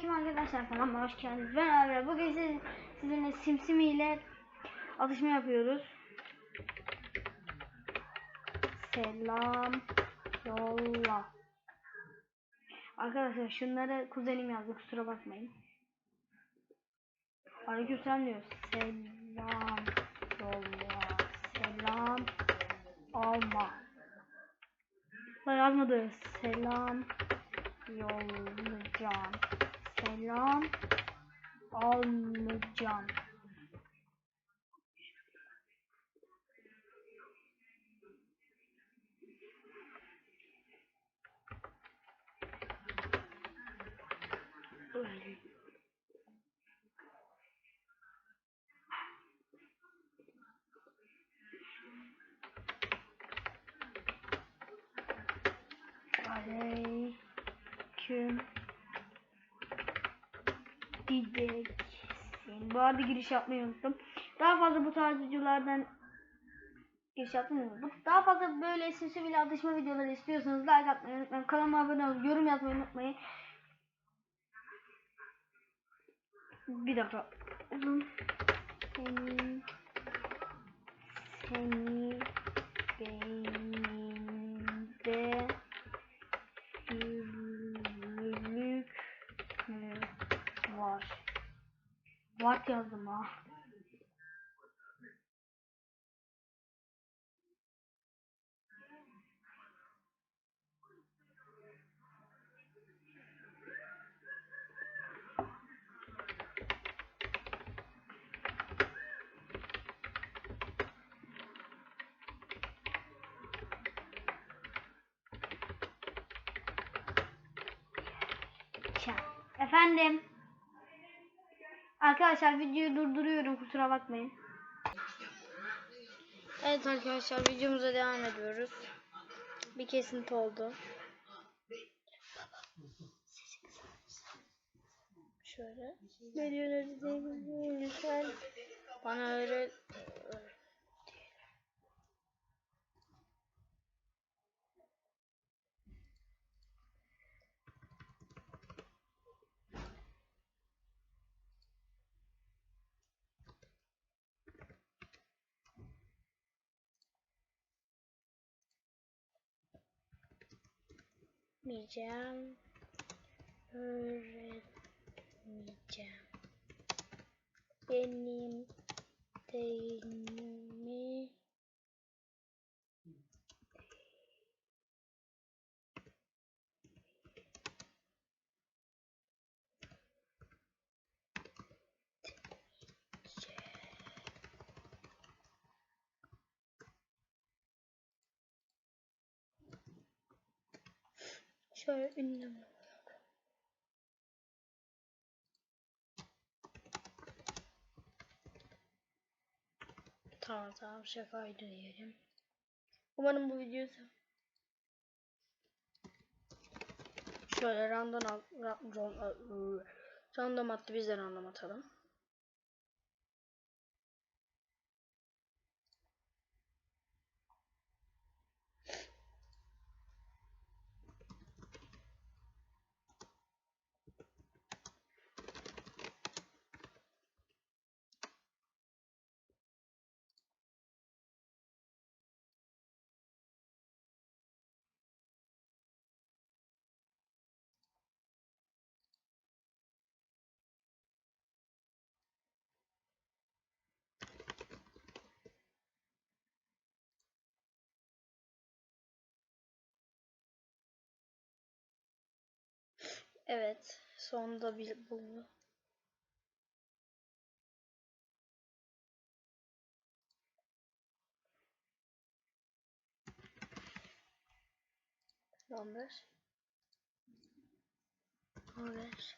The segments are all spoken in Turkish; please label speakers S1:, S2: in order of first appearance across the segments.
S1: Selamünaleyküm arkadaşlar kanalıma hoş geldiniz. Ben Avra. Bugün siz, sizinle Simsimi ile atışma yapıyoruz. Selam yolla. Arkadaşlar şunları kuzenim yazdı kusura bakmayın. Aleykümselam diyor. Selam yolla. Selam alma. Da yazmadı. Selam yollayacağım. Selam almayacağım. Aleyküm diyeceksin. Bu arada giriş yapmayı unuttum. Daha fazla bu tarz videolardan giriş unuttum. Daha fazla böyle sesi bile atışma videoları istiyorsanız like atmayı unutmayın. Kanalıma abone olun. Yorum yazmayı unutmayın. Bir dakika. Uzun. Seni seni beyninde Var yazdım ha. Efendim. Arkadaşlar videoyu durduruyorum kusura bakmayın. Evet arkadaşlar videomuza devam ediyoruz. Bir kesinti oldu. Şöyle. Lütfen bana öyle öğretmeyeceğim. Öğretmeyeceğim. Benim şöyle ünlem. Tamam tamam şakaydı diyelim. Umarım bu videoyu Şöyle random al, ra, ron, ıı, random attı biz de random atalım. Evet, sonunda bir buldu. Haber. Haber.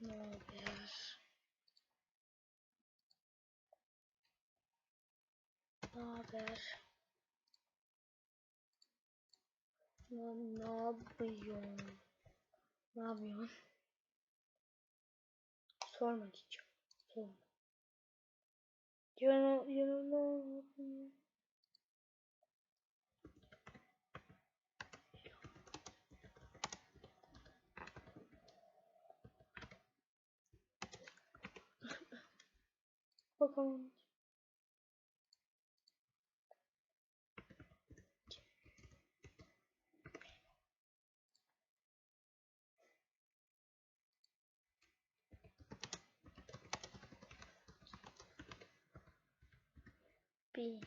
S1: Ne haber? Ne? Ne yapıyorsun? Ne yapıyorsun? Sorma diyeceğim. Sorma. Yanı, yanına Bakalım. Bir,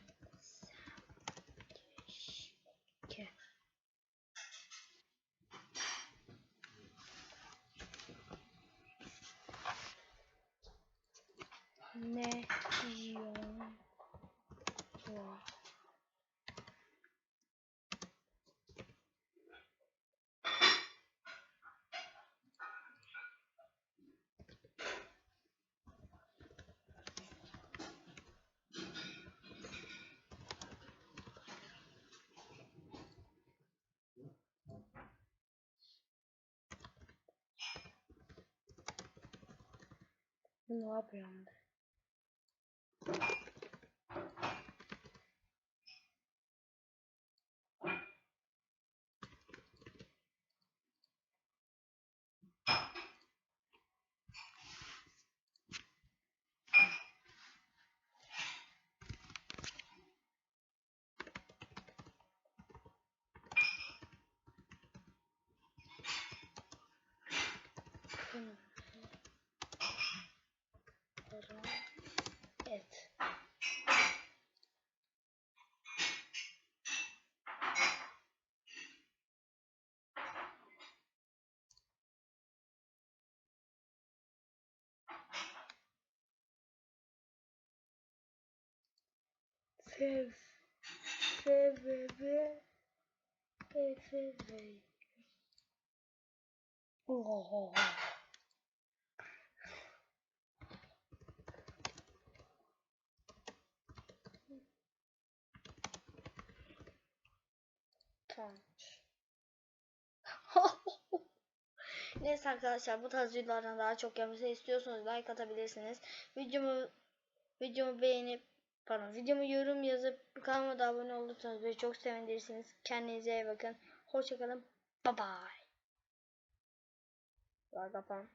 S1: iki. Ne diyorsun? Ne yapıyorsun? Para, Sev. Sebebe. Efebe. Oh. Tamam. Neyse arkadaşlar bu tarz videolardan daha çok gelmesi istiyorsanız like atabilirsiniz. Videomu videomu beğenip pardon videomu yorum yazıp kanalıma da abone olursanız beni çok sevinirsiniz. Kendinize iyi bakın. Hoşçakalın. Bye bye. Var kapan.